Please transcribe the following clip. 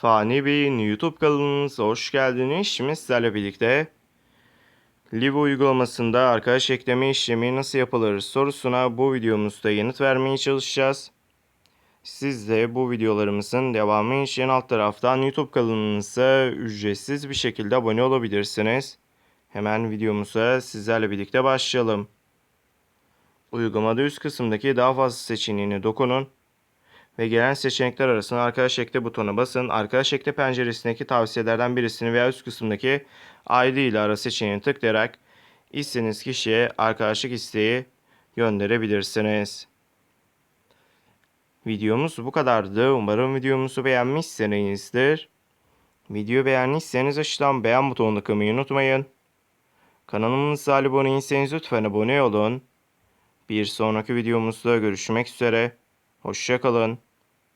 Fani Bey'in YouTube kanalımıza hoş geldiniz. Şimdi sizlerle birlikte Live uygulamasında arkadaş ekleme işlemi nasıl yapılır sorusuna bu videomuzda yanıt vermeye çalışacağız. Siz de bu videolarımızın devamı için alt taraftan YouTube kanalımıza ücretsiz bir şekilde abone olabilirsiniz. Hemen videomuza sizlerle birlikte başlayalım. Uygulamada üst kısımdaki daha fazla seçeneğine dokunun ve gelen seçenekler arasında arkadaş ekle butonuna basın. Arkadaş ekle penceresindeki tavsiyelerden birisini veya üst kısımdaki ID ile ara seçeneğini tıklayarak istediğiniz kişiye arkadaşlık isteği gönderebilirsiniz. Videomuz bu kadardı. Umarım videomuzu beğenmişsinizdir. Video beğendiyseniz aşağıdan beğen butonuna tıklamayı unutmayın. Kanalımıza abone değilseniz lütfen abone olun. Bir sonraki videomuzda görüşmek üzere. Hoşçakalın.